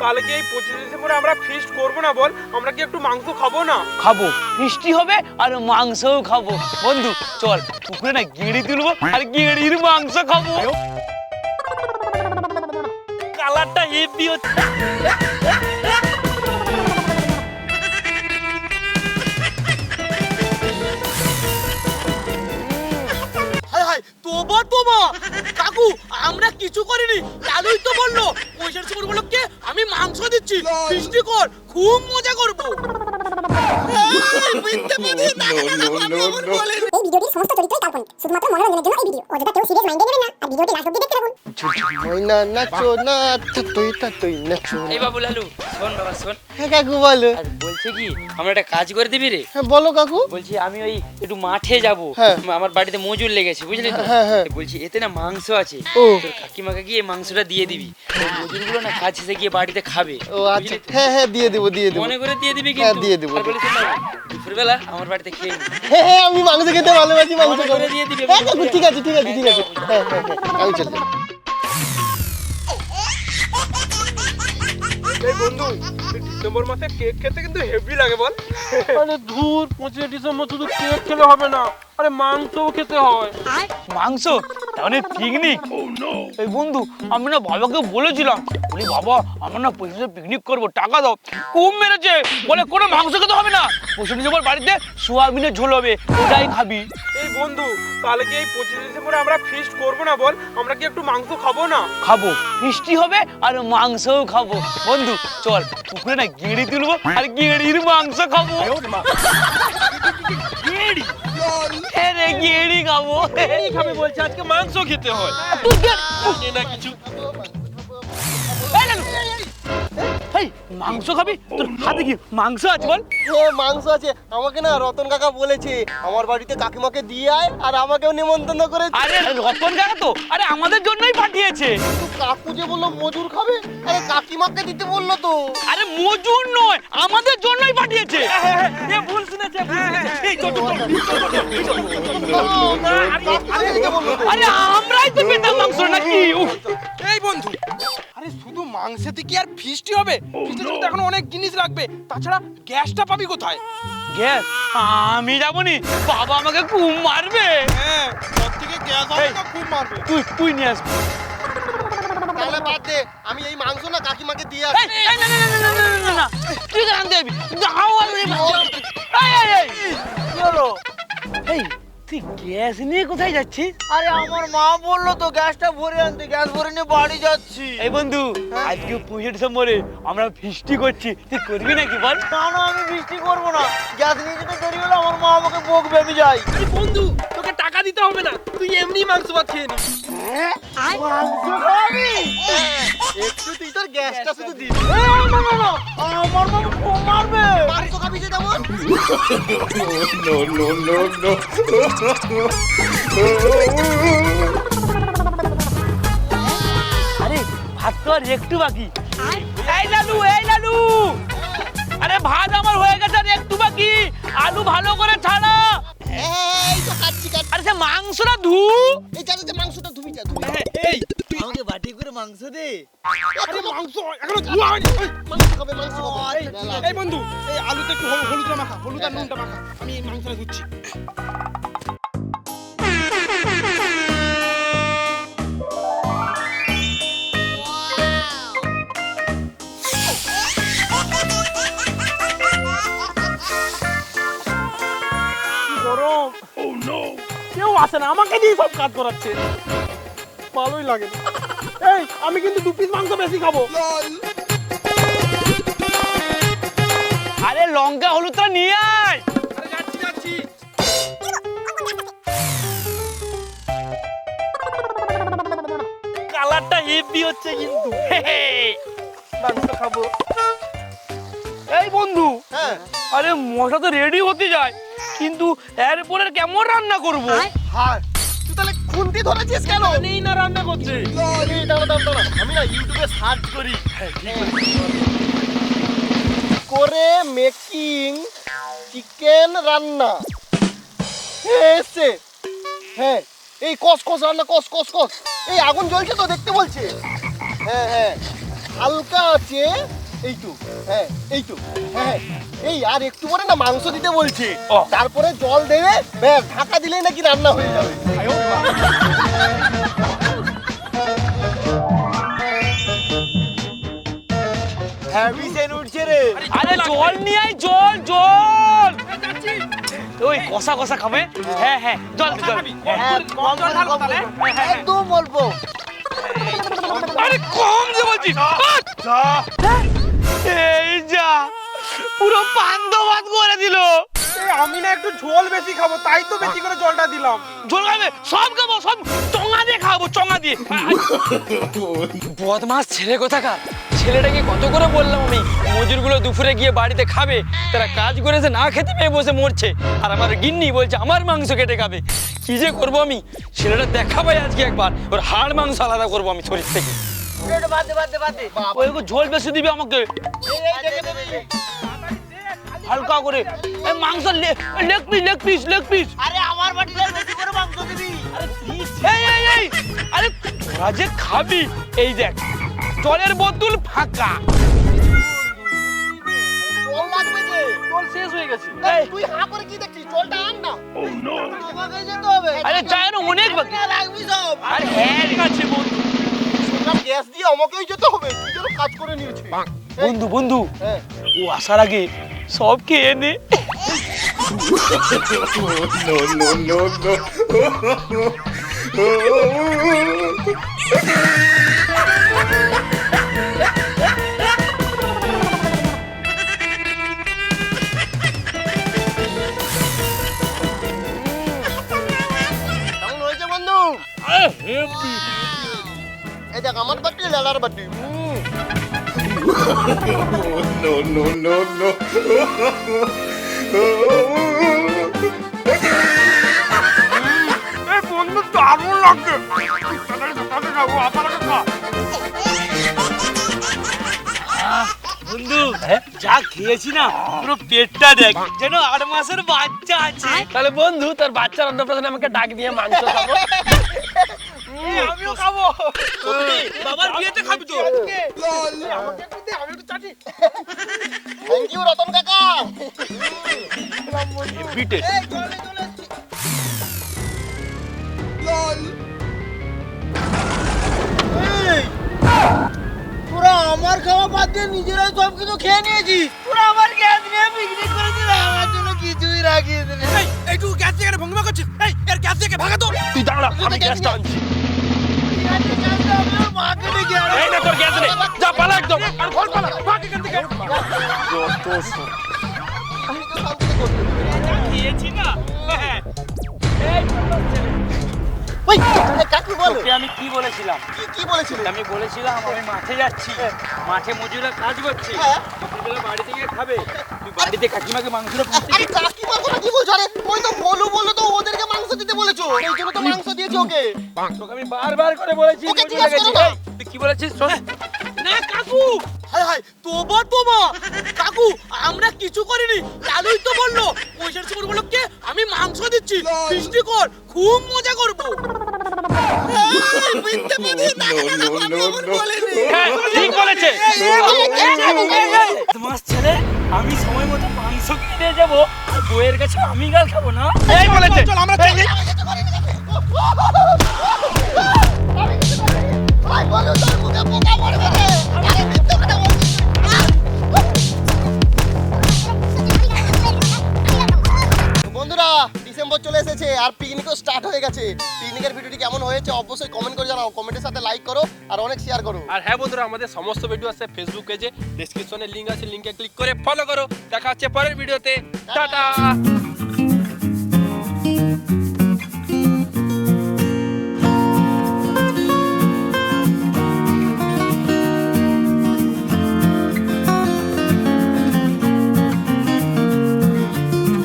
তাহলে কি এই পঁচিশে ডিসেম্বরে আমরা ফিস্ট করব না বল? আমরা কি একটু মাংস খাব না? খাব। মিষ্টি হবে আর মাংসও খাব। বন্ধু চল পুকুরে না গেড়ি তুলবো আর গেড়ির মাংস খাব। কালারটা হেভি হচ্ছে তোবা তোবা। কাকু আমরা কিছু করিনি লালুই তো বলল। সময় বলল কে আমি মাংস দিচ্ছি বৃষ্টি কর খুব মজা করব এই, মিথ্যে বলে না, না, না, ভিডিওটির সমস্ত চরিত্রই কাল্পনিক। শুধুমাত্র মনোরঞ্জনের জন্য এই ভিডিও। অযথা কেউ সিরিয়াস মাইন্ডে নেবেন না আর ভিডিওটি লাস্ট অব্দি দেখতে থাকুন। নাচো না তুই তুই নাচো। এই বাবু লালু শোন বাবা শোন। হ্যাঁ কাকু বলো। আর বলছে কি আমরা একটা কাজ করে দিবি রে? হ্যাঁ বলো কাকু। বলছি আমি ওই একটু মাঠে যাব। হ্যাঁ। আমার বাড়িতে মজুর লেগেছে বুঝলি তো? হ্যাঁ, হ্যাঁ। বলছি এতে না মাংস আছে। ও। তোর কাকিমাকে গিয়ে মাংসটা দিয়ে দিবি। মজুরগুলো না কাজ শেষে গিয়ে বাড়িতে খাবে। ও আচ্ছা। হ্যাঁ হ্যাঁ দিয়ে দেবো দিয়ে দেবো। মনে করে দিয়ে দিবি হ্যাঁ, কিন্তু। দিয়ে দেবো। আর বলিস না দুপুরবেলা আমার বাড়িতে খেয়ে। হ্যাঁ হ্যাঁ আমি মাংস খেতে ভালোবাসি মাংস করে দিয়ে দিবি, হ্যাঁ কাকু ঠিক আছে ঠিক আছে ঠিক আছে। হ্যাঁ হ্যাঁ হ্যাঁ আমি চলে যাব। এই বন্ধু ডিসেম্বর মাসে কেক খেতে কিন্তু হেভি লাগে বল। আরে ধুর পঁচিশে ডিসেম্বর শুধু কেক খেলে হবে না। আরে মাংসও খেতে হয়। মাংস? তাহলে পিকনিক এই বন্ধু আমি না বাবাকে বলেছিলাম। বলি বাবা আমরা না পয়সা পিকনিক করব টাকা দাও। খুব মেরেছে। বলে কোনো মাংস খেতে হবে না। পয়সা ডিসেম্বর বাড়িতে সোয়াবিনের ঝোল হবে ওটাই খাবি। এই বন্ধু তাহলে কি এই পঁচিশে ডিসেম্বরে আমরা ফিস্ট করব না বল? আমরা কি একটু মাংস খাব না? খাব। মিষ্টি হবে আর মাংসও খাব। বন্ধু চল পুকুরে না গেড়ি তুলবো আর গেড়ির মাংস খাব। রে গেড়ি খাব। এই খাবে বলছে আজকে মাংস খেতে হয়। গেড়ি না কিছু। এই মাংস খাবি তোর হাতে কি মাংস আছে বল হ্যাঁ মাংস আছে আমাকে না রতন কাকা বলেছে আমার বাড়িতে কাকিমাকে দিয়ে আয় আর আমাকেও নিমন্ত্রণ করেছে আরে রতন কাকা তো আরে আমাদের জন্যই পাঠিয়েছে কাকু যে বলল মজুর খাবে আরে কাকিমাকে দিতে বলল তো আরে মজুর নয় আমাদের জন্যই পাঠিয়েছে এ ভুল শুনেছে এই চল চল। আরে আমরাই তো পেতাম মাংস নাকি এই বন্ধু আরে শুধু মাংসেতে কি আর ফিস্টি হবে ফিস্টি তো এখন অনেক জিনিস লাগবে তাছাড়া গ্যাসটা পাবি কোথায় গ্যাস আমি যাবনি বাবা আমাকে খুব মারবে হ্যাঁ থেকে গ্যাস হবে খুব মারবে তুই তুই নিয়ে আসবি বাদ দে আমি এই মাংস না কাকিমাকে দিয়ে আসি না না না না না না তুই কেন দেবি দাও আমি গ্যাস নিয়ে কোথায় যাচ্ছিস? আরে আমার মা বলল তো গ্যাসটা ভরে আনতে গ্যাস ভরে নিয়ে বাড়ি যাচ্ছি। এই বন্ধু আজকে পঁচিশে ডিসেম্বরে আমরা ফিস্টি করছি। তুই করবি নাকি বল? না না আমি বৃষ্টি করব না। গ্যাস নিয়ে যেতে দেরি হলে আমার মা আমাকে বকবে আমি যাই। আরে বন্ধু তোকে টাকা দিতে হবে না। তুই এমনি মাংস ভাত খেয়ে নিস একটু তুই তোর গ্যাসটা শুধু দিবি। না না না আমার মা মারবে। আরে ভাত তো আর একটু বাকি। এই লালু এই লালু! আরে ভাত আমার হয়ে গেছে আর একটু বাকি। আলু ভালো করে ছাড়া এই তো কাচ্চি কাচ্চি আরে সে মাংসটা ধু? মাংস দে। আরে মাংস এখনও ধোয়া হয়নি। মাংস খাবে মাংস খাবে এই, বন্ধু এই আলুতে একটু হলুদ হলুদটা মাখা হলুদ আর নুনটা মাখা। আমি এই মাংসটা ধুচ্ছি। গরম। কেউ আসে না আমাকে দিয়ে সব কাজ করাচ্ছে। ভালোই লাগে। না। এই আমি কিন্তু দু পিস মাংস বেশি খাব। আরে লঙ্কা হলুদটা নিয়ে আয়। আরে যাচ্ছি যাচ্ছি কালারটা হেভি হচ্ছে কিন্তু। মাংস খাব। এই বন্ধু হ্যাঁ। আরে মশলা তো রেডি হতে যায় কিন্তু এরপরে কেমন রান্না করব? হায়। খুন্তি ধরেছিস কেন? নেই না রান্না করছে এই দাঁড়া দাঁড়া দাঁড়া। আমি না ইউটিউবে সার্চ করি। করে মেকিং চিকেন রান্না। হ্যাঁ এসছে। হ্যাঁ এই কস কস রান্না কস কস কস। এই আগুন জ্বলছে তো দেখতে বলছে। হ্যাঁ হ্যাঁ। হালকা আছে এই তো হ্যাঁ এই তো হ্যাঁ। এই আর একটু পরে না মাংস দিতে বলছে। ও। তারপরে জল দেবে ব্যাস ঢাকা দিলেই নাকি রান্না হয়ে যাবে। হ্যাভি সেন উঠছে রে। আরে জল নিয়ে আয় জল জল। ওই কষা কষা খাবে? হ্যাঁ হ্যাঁ জল জল। হ্যাঁ। কম জল ঢালবো একদম অল্প। আরে কম বলছি। আচ্ছা এই যা। পুরো পান্দ ভাত করে দিল। আমি না একটু ঝোল বেশি খাব তাই তো বেশি করে জলটা দিলাম। জল খাবে? সব খাব সব চঙা দিয়ে খাব চঙা দিয়ে। বদমাস ছেলে কোথাকার? ছেলেটাকে কত করে বললাম আমি? মজুরগুলো দুপুরে গিয়ে বাড়িতে খাবে তারা কাজ করেছে না খেতে পেয়ে বসে মরছে। আর আমার গিন্নি বলছে আমার মাংস কেটে খাবে। কি যে করব আমি? ছেলেটা দেখাবাই আজকে একবার। ওর হাড় মাংস আলাদা করব আমি শরীর থেকে। ওই ঝোল বেশি দিবি আমাকে। হালকা করে। এই মাংস leg piece leg piece leg piece. আরে আমার বাড়িতে বেশি করে মাংস দিবি। এই এই এই। আরে তোরা যে খাবি এই দেখ জলের বোতল ফাঁকা। জল লাগবে যে। জল শেষ হয়ে গেছে। এই, তুই হা করে কি দেখছিস? জলটা আন না। আমাকে যেতে হবে। আরে চায় না অনেক বাকি। রাখবি সব। আরে হ্যাঁ ঠিক আছে বন্ধু। গ্যাস দিয়ে আমাকেই যেতে হবে। তুই যেন কাজ করে নিয়েছিস বন্ধু বন্ধু হ্যাঁ ও আসার আগে সব খেয়ে নে কেমন হয়েছে বন্ধু এই দেখ আমার বাটি লালার বাটি উম। এই বন্ধু দারুণ লাগছে যা খেয়েছি না, পুরো পেটটা দেখ। যেন আট মাসের বাচ্চা আছে। তাহলে বন্ধু, তার বাচ্চার অন্নপ্রাশনে আমাকে ডাক দিয়ে মাংস খাব। আমিও খাব। বাবার বিয়েতে খাবি তো? থ্যাংক ইউ রতন কাকা। পিটে তোরা আমার খাওয়া বাদ দিয়ে নিজেরাই সব কিছু খেয়ে নিয়েছিস? তোরা আমার গ্যাস নিয়ে পিকনিক করেছিস আমার জন্য কিছুই রাখিস এইটুকু গ্যাস থেকে ভঙ্গিমা করছিস? এই এর গ্যাস থেকে ভাগা তো। তুই দাঁড়া আমি গ্যাসটা একদম। আর ঘর পালা। ভাগ এখান থেকে। খেয়েছি না ওই কাকু বলো। আমি কি বলেছিলাম? কি কি বলেছিলি? আমি বলেছিলাম আমি মাঠে যাচ্ছি। মাঠে মজুরা কাজ করছে। হ্যাঁ। দুপুরবেলা বাড়ি থেকে খাবে। তুই বাড়িতে কাকিমাকে মাংসটা পুষতে আরে কাকিমা কথা কি বলছো? আরে ওই তো বলু বলু তো ওদেরকে মাংস দিতে বলেছ। এই জন্য তো মাংস দিয়েছি ওকে। তোকে আমি বারবার করে বলেছি ওকে মজুরা করো তুই কি বলেছিস শোন? না কাকু! হাই হাই তোবা তোবা কাকু আমরা কিছু করিনি। লালুই তো বলল পয়সার আমি মাংস দিচ্ছি। কর খুব মজা করব। হ্যাঁ ঠিক বলেছে। বদমাস ছেলে আমি সময় মতো মাংস কিনতে যাব। আর বইয়ের কাছে আমি গাল খাব না? এই বলেছে। চল আমরা এই, এই, ভাই বলু তোর মুখে পোকা পড়বে। হয়ে গেছে। পিকনিকের ভিডিওটি কেমন হয়েছে অবশ্যই কমেন্ট করে জানাও। কমেন্টের সাথে লাইক করো আর অনেক শেয়ার করো। আর হ্যাঁ বন্ধুরা আমাদের সমস্ত ভিডিও আছে ফেসবুক পেজে ডেসক্রিপশনে লিঙ্ক আছে লিঙ্কে ক্লিক করে ফলো করো। দেখা হচ্ছে পরের ভিডিওতে টাটা।